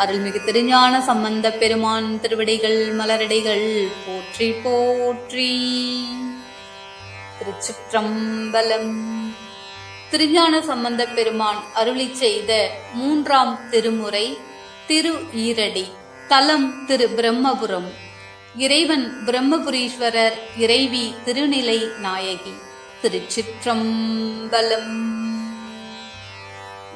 அருள்மிகு திருஞான சம்பந்த பெருமான் திருவிடைகள் மலரடைகள் போற்றி போற்றி. திருச்சிற்றம்பலம். திருஞான சம்பந்த பெருமான் அருளி செய்த மூன்றாம் திருமுறை திரு ஈரடி தலம் திரு பிரம்மபுரம். இறைவன் பிரம்மபுரீஸ்வரர் இறைவி திருநிலை நாயகி திருச்சிற்றம்பலம்.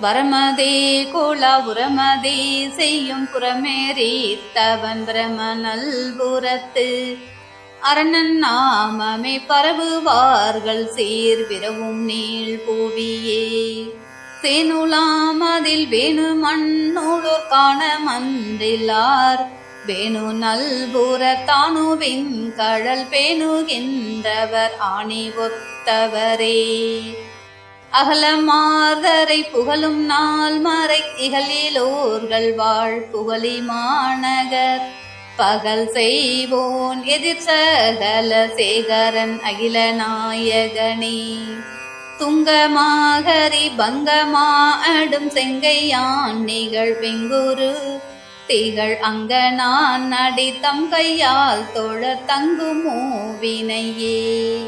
வரமதே கோலா உரமதே செய்யும் புறமேறி தவன் பிரம நல்புறத்து அரணன் நாமமே பரவுவார்கள் சீர் விரவும் நீள் பூவியே. சேனுலாமதில் வேணு மண்ணூலோர் காண மந்திலார் வேணு நல்புற தானுவின் கழல் பேணுகின்றவர் ஆணி ஒத்தவரே. அகலமார்தரை புகழும் நாள் மறை இகலிலோர்கள் வாழ் புகழி மாநகர். பகல் செய்வோன் எதிர் சகல சேகரன் அகில நாயகனே. துங்கமாகரி பங்கமா அடும் செங்கையான் நிகழ் வெங்குரு. திகழ் அங்க நான் நடி தம் கையால் தொழ தங்குமோ வினையே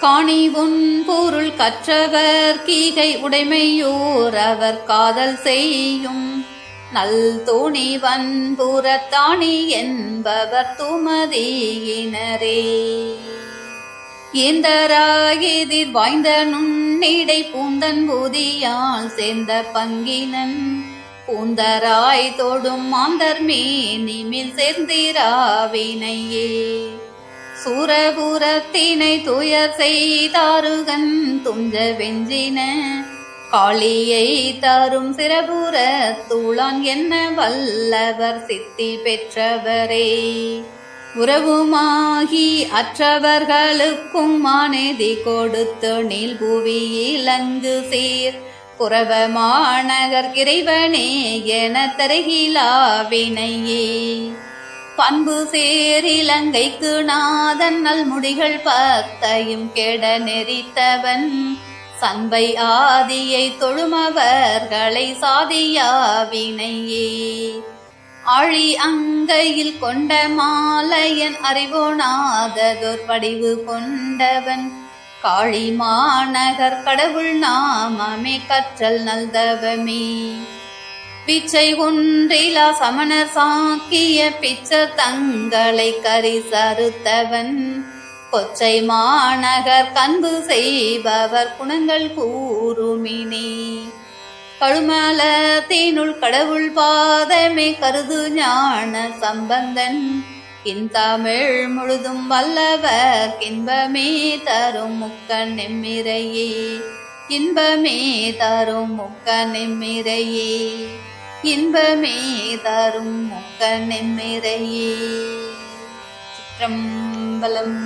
காணி உன் பொருள் கற்றவர் கீகை உடைமையோர் அவர் காதல் செய்யும். நல் துணி வன்புறத்தாணி என்பவர் துமதியினரே. ஏந்தராகிதிர் வாய்ந்த நுண்ணிடை பூந்தன் பூதியால் சேர்ந்த பங்கினன். பூந்தராய் தோடும் மாந்தர் மேனிமில் சேர்ந்திராவினையே. சூரபுரத்தினை துயர் செய்தாருகன் துஞ்ச வெஞ்சின காளியை தரும் சிறபுர தூளான் என்ன வல்லவர் சித்தி பெற்றவரே. உறவுமாகி அற்றவர்களுக்கும் மானேதி கொடுத்து நீள்புவி இலங்கு சீர். புறவ மாநகர் இறைவனே என தருகிலாவினையே பண்பு சேர் இலங்கைக்கு நாதன் நல்முடிகள் பத்தையும் கெட நெறித்தவன். சண்பை ஆதியை தொழுமவர்களை சாதியாவினையே. ஆழி அங்கையில் கொண்ட மாலையன் அறிவோனாததோர் படிவு கொண்டவன். காளி மாநகர் கடவுள் நாமமே கற்றல் நல்தவமே. பிச்சை ஒன்றிலா சமணர் சாக்கிய பிச்சர் தங்களை கரி சறுத்தவன். கொச்சை மாநகர் கண்பு செய்பவர் குணங்கள் கூறுமினி. கழுமலத்தினுள் கடவுள் பாதமே கருது ஞான சம்பந்தன். இன்தமிழ் முழுதும் வல்லவர் இன்பமே தரும் முக்க நெம்மிரையே. இன்பமே தரும் முக்க நெம்மிரையே. இன்பமே தரும் முக்க நெம்மிரையே சிற்றம்பலம்